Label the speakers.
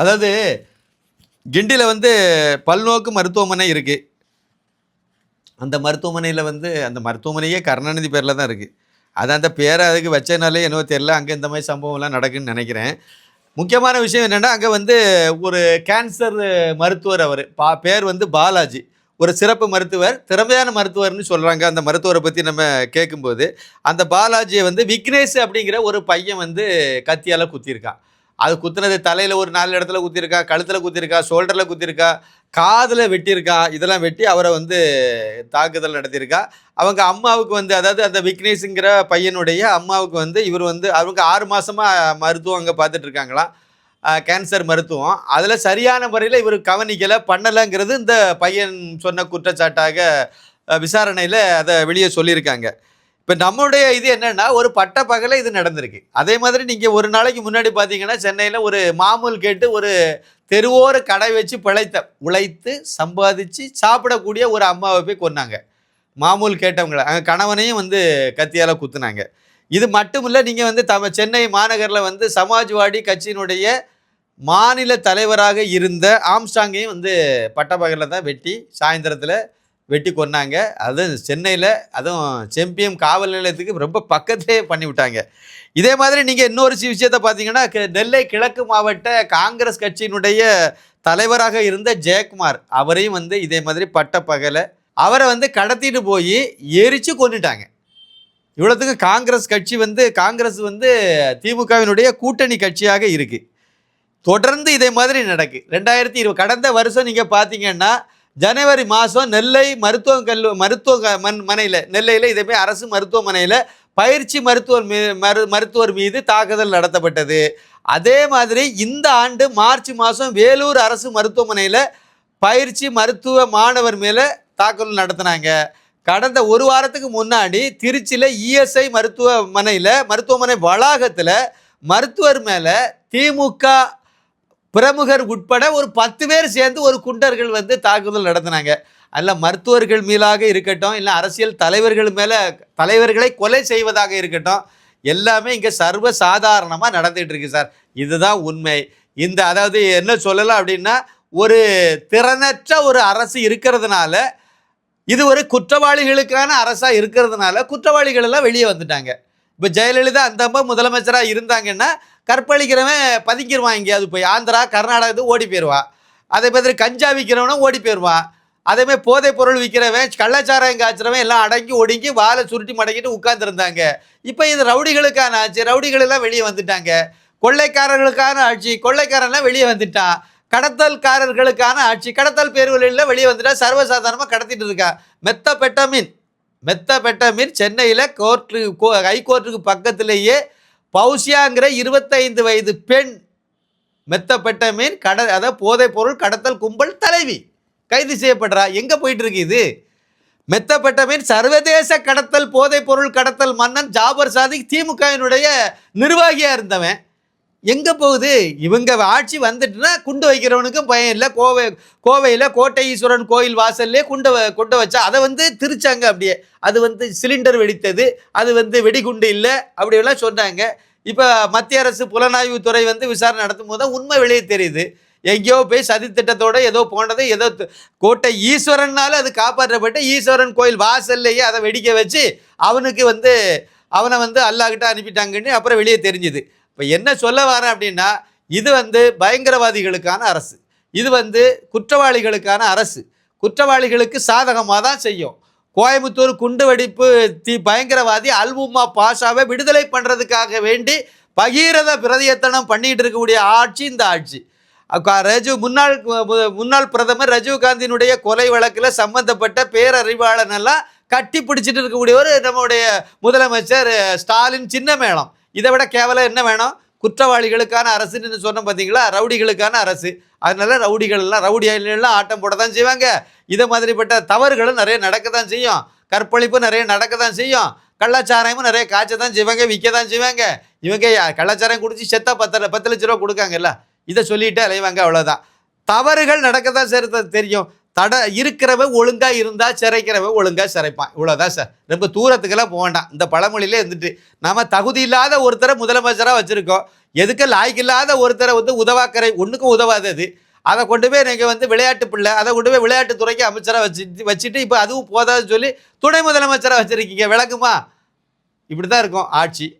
Speaker 1: அதாவது கிண்டியில் வந்து பல்நோக்கு மருத்துவமனை இருக்குது அந்த மருத்துவமனையில் வந்து அந்த மருத்துவமனையே கருணாநிதி பேரில் தான் இருக்குது அது அந்த பேரை அதுக்கு வச்சனாலே என்னவோ தெரில அங்கே இந்த மாதிரி சம்பவம்லாம் நடக்குன்னு நினைக்கிறேன். முக்கியமான விஷயம் என்னென்னா அங்கே வந்து ஒரு கேன்சர் மருத்துவர் அவர். பா பேர் வந்து பாலாஜி. ஒரு சிறப்பு மருத்துவர் திறமையான மருத்துவர்னு சொல்கிறாங்க அந்த மருத்துவரை பற்றி நம்ம கேட்கும்போது அந்த பாலாஜியை வந்து விக்னேஷ் அப்படிங்கிற ஒரு பையன் வந்து கத்தியால் குத்திருக்கான் அது குத்துனது தலையில் ஒரு நாலு இடத்துல குத்திருக்கா கழுத்தில் குத்திருக்கா ஷோல்டரில் குத்திருக்கா காதில் வெட்டியிருக்கா இதெல்லாம் வெட்டி அவரை வந்து தாக்குதல் நடத்தியிருக்கா. அவங்க அம்மாவுக்கு வந்து அதாவது அந்த விக்னேஷுங்கிற பையனுடைய அம்மாவுக்கு வந்து இவர் வந்து அவங்க ஆறு மாதமாக மருத்துவம் அங்கே பார்த்துட்டு இருக்காங்களாம் கேன்சர் மருத்துவம். அதில் சரியான முறையில் இவர் கவனிக்கலை பண்ணலைங்கிறது இந்த பையன் சொன்ன குற்றச்சாட்டாக விசாரணையில் அதை வெளியே சொல்லியிருக்காங்க. இப்போ நம்மளுடைய இது என்னென்னா ஒரு பட்ட பகல இது நடந்திருக்கு. அதே மாதிரி நீங்கள் ஒரு நாளைக்கு முன்னாடி பார்த்தீங்கன்னா சென்னையில் ஒரு மாமூல் கேட்டு ஒரு தெருவோர கடை வச்சு பிழைத்த உழைத்து சம்பாதிச்சு சாப்பிடக்கூடிய ஒரு அம்மாவை போய் கொன்னாங்க. மாமூல் கேட்டவங்கள அங்கே கணவனையும் வந்து கத்தியால் குத்துனாங்க. இது மட்டும் இல்லை நீங்கள் வந்து தம சென்னை மாநகரில் வந்து சமாஜ்வாடி கட்சியினுடைய மாநில தலைவராக இருந்த ஆம்ஸ்டாங்கையும் வந்து பட்டப்பகலில் தான் வெட்டி சாயந்தரத்தில் வெட்டி கொன்னாங்க. அதுவும் சென்னையில் அதுவும் செம்பியம் காவல் நிலையத்துக்கு ரொம்ப பக்கத்திலே பண்ணிவிட்டாங்க. இதே மாதிரி நீங்கள் இன்னொரு விஷயத்தை பார்த்தீங்கன்னா க- நெல்லை கிழக்கு மாவட்ட காங்கிரஸ் கட்சியினுடைய தலைவராக இருந்த ஜெயக்குமார் அவரையும் வந்து இதே மாதிரி பட்டப்பகலை அவரை வந்து கடத்திட்டு போய் எரிச்சு கொண்டுட்டாங்க இவ்வளோத்துக்கு காங்கிரஸ் கட்சி வந்து காங்கிரஸ் வந்து திமுகவினுடைய கூட்டணி கட்சியாக இருக்குது தொடர்ந்து இதே மாதிரி நடக்கு. ரெண்டாயிரத்தி இருபது கடந்த வருஷம் நீங்கள் பார்த்தீங்கன்னா ஜனவரி மாதம் நெல்லை மருத்துவ கல்லு மருத்துவ க- மனையில் நெல்லையில் இதேமாதிரி அரசு மருத்துவமனையில் பயிற்சி மருத்துவர் மீ மரு மருத்துவர் மீது தாக்குதல் நடத்தப்பட்டது. அதே மாதிரி இந்த ஆண்டு மார்ச் மாதம் வேலூர் அரசு மருத்துவமனையில் பயிற்சி மருத்துவ மாணவர் மேலே தாக்குதல் நடத்தினாங்க. கடந்த ஒரு வாரத்துக்கு முன்னாடி திருச்சியில் இஎஸ்ஐ மருத்துவமனையில் மருத்துவமனை வளாகத்தில் மருத்துவர் மேலே திமுக பிரமுகர் உட்பட ஒரு பத்து பேர் சேர்ந்து ஒரு குண்டர்கள் வந்து தாக்குதல் நடத்தினாங்க. அதில் மருத்துவர்கள் மேலாக இருக்கட்டும் இல்லை அரசியல் தலைவர்கள் மேலே தலைவர்களை கொலை செய்வதாக இருக்கட்டும் எல்லாமே இங்கே சர்வ சாதாரணமாக நடந்துகிட்டு இருக்கு சார். இதுதான் உண்மை. இந்த அதாவது என்ன சொல்லலாம் அப்படின்னா ஒரு திறனற்ற ஒரு அரசு இருக்கிறதுனால இது ஒரு குற்றவாளிகளுக்கான அரசாக இருக்கிறதுனால குற்றவாளிகள் எல்லாம் வெளியே வந்துட்டாங்க. இப்போ ஜெயலலிதா அந்த அம்மா முதலமைச்சராக இருந்தாங்கன்னா கற்பழிக்கிறவன் பதுங்கிடுவான் எங்கேயாவது போய். ஆந்திரா கர்நாடகத்துக்கு ஓடி போயிடுவான் அதே மாதிரி கஞ்சா விற்கிறவனும் ஓடி போயிடுவான் அதேமாதிரி போதைப் பொருள் விற்கிறவன் கள்ளச்சாராயம் காய்ச்சிறவன் எல்லாம் அடங்கி ஒடுங்கி வாழை சுருட்டி மடக்கிட்டு உட்காந்துருந்தாங்க இப்போ இது ரவுடிகளுக்கான ஆட்சி. ரவுடிகள் எல்லாம் வெளியே வந்துட்டாங்க. கொள்ளைக்காரர்களுக்கான ஆட்சி. கொள்ளைக்காரன்லாம் வெளியே வந்துட்டான் கடத்தல்காரர்களுக்கான ஆட்சி. கடத்தல் பேர்வழியில் வெளியே வந்துட்டா. சர்வசாதாரணமாக கடத்திட்டு இருக்கா. மெத்த பெட்டமின் மீன் மீன் சென்னையில் கோர்ட்டு கோ ஹைகோர்ட்டுக்கு பக்கத்திலேயே பவுசியாங்கிற இருபத்தைந்து வயது பெண் மெத்தப்பட்ட மீன் கட அதாவது போதைப் பொருள் கடத்தல் கும்பல் தலைவி கைது செய்யப்படுறா. எங்கே போயிட்டு இருக்கு இது? மெத்தப்பட்ட மீன் சர்வதேச கடத்தல் போதைப் பொருள் கடத்தல் மன்னன் ஜாபர் சாதிக் திமுகவினுடைய நிர்வாகியாக இருந்தவன். எங்கே போகுது? இவங்க ஆட்சி வந்துட்டுனா குண்டு வைக்கிறவனுக்கும் பயம் இல்லை. கோவை கோவையில் கோட்டை ஈஸ்வரன் கோயில் வாசல்லே குண்டை வ- கொண்டு வச்சா அதை வந்து திரிச்சாங்க அப்படியே. அது வந்து சிலிண்டர் வெடித்தது. அது வந்து வெடிகுண்டு இல்லை அப்படியெல்லாம் சொன்னாங்க. இப்போ மத்திய அரசு புலனாய்வு துறை வந்து விசாரணை நடத்தும் போது தான் உண்மை வெளியே தெரியுது. எங்கேயோ போய் சதித்திட்டத்தோடு ஏதோ போனது ஏதோ கோட்டை ஈஸ்வரன்னால அது காப்பாற்றப்பட்டு ஈஸ்வரன் கோயில் வாசல்லையே அதை வெடிக்க வச்சு அவனுக்கு வந்து அவனை வந்து அல்லாஹ்கிட்ட அனுப்பிட்டாங்கன்னு அப்புறம் வெளியே தெரிஞ்சுது. இப்போ என்ன சொல்ல வரேன் அப்படின்னா இது வந்து பயங்கரவாதிகளுக்கான அரசு. இது வந்து குற்றவாளிகளுக்கான அரசு. குற்றவாளிகளுக்கு சாதகமாக தான் செய்யும். கோயம்புத்தூர் குண்டு வெடிப்பு தி பயங்கரவாதி அல்வுமா பாஷாவை விடுதலை பண்ணுறதுக்காக வேண்டி பகீரத பிரதியத்தனம் பண்ணிகிட்டு இருக்கக்கூடிய ஆட்சி இந்த ஆட்சி. ரஜு முன்னாள் முன்னாள் பிரதமர் ரஜீவ் காந்தியினுடைய கொலை வழக்கில் சம்பந்தப்பட்ட பேரறிவாளனெல்லாம் கட்டி பிடிச்சிட்டு இருக்கக்கூடியவர் நம்முடைய முதலமைச்சர் ஸ்டாலின் சின்ன மேளம் இதை விட கேவலம் என்ன வேணும்? குற்றவாளிகளுக்கான அரசுன்னு சொன்னோம் பார்த்தீங்களா ரவுடிகளுக்கான அரசு. அதனால ரவுடிகள் எல்லாம் ரவுடி எல்லாம் ஆட்டம் போட தான் செய்வாங்க. இதை மாதிரிப்பட்ட தவறுகளும் நிறைய நடக்க தான் செய்யும். கற்பழிப்பு நிறைய நடக்க தான் செய்யும். கள்ளச்சாராயமும் நிறைய காய்ச்ச தான் செய்வாங்க விற்க தான் செய்வாங்க. இவங்க யா- கள்ளச்சாராயம் குடிச்சு செத்தா பத்து பத்து லட்ச ரூபா கொடுக்காங்கல்ல? இதை சொல்லிட்டு அலைவாங்க அவ்வளோதான் தவறுகள் நடக்க தான் செய்கிறது தெரியும். தட இருக்கிறவ ஒழுங்காக இருந்தால் சிறைக்கிறவன் ஒழுங்காக சிறைப்பான். இவ்வளோதான் சார். ரொம்ப தூரத்துக்கெல்லாம் போக வேண்டாம். இந்த பழமொழியிலே இருந்துட்டு நம்ம தகுதி இல்லாத ஒருத்தரை முதலமைச்சராக வச்சுருக்கோம். எதுக்கு லாய்க்கில்லாத ஒருத்தரை வந்து உதவாக்கரை ஒன்றுக்கும் உதவாதது அதை. கொண்டு போய் நீங்கள் வந்து விளையாட்டு பிள்ளை அதை கொண்டு போய் விளையாட்டுத்துறைக்கு அமைச்சராக வச்சு வச்சுட்டு இப்போ அதுவும் போதாதுன்னு சொல்லி துணை முதலமைச்சராக வச்சுருக்கீங்க. விளக்குமா? இப்படி தான் இருக்கும் ஆட்சி.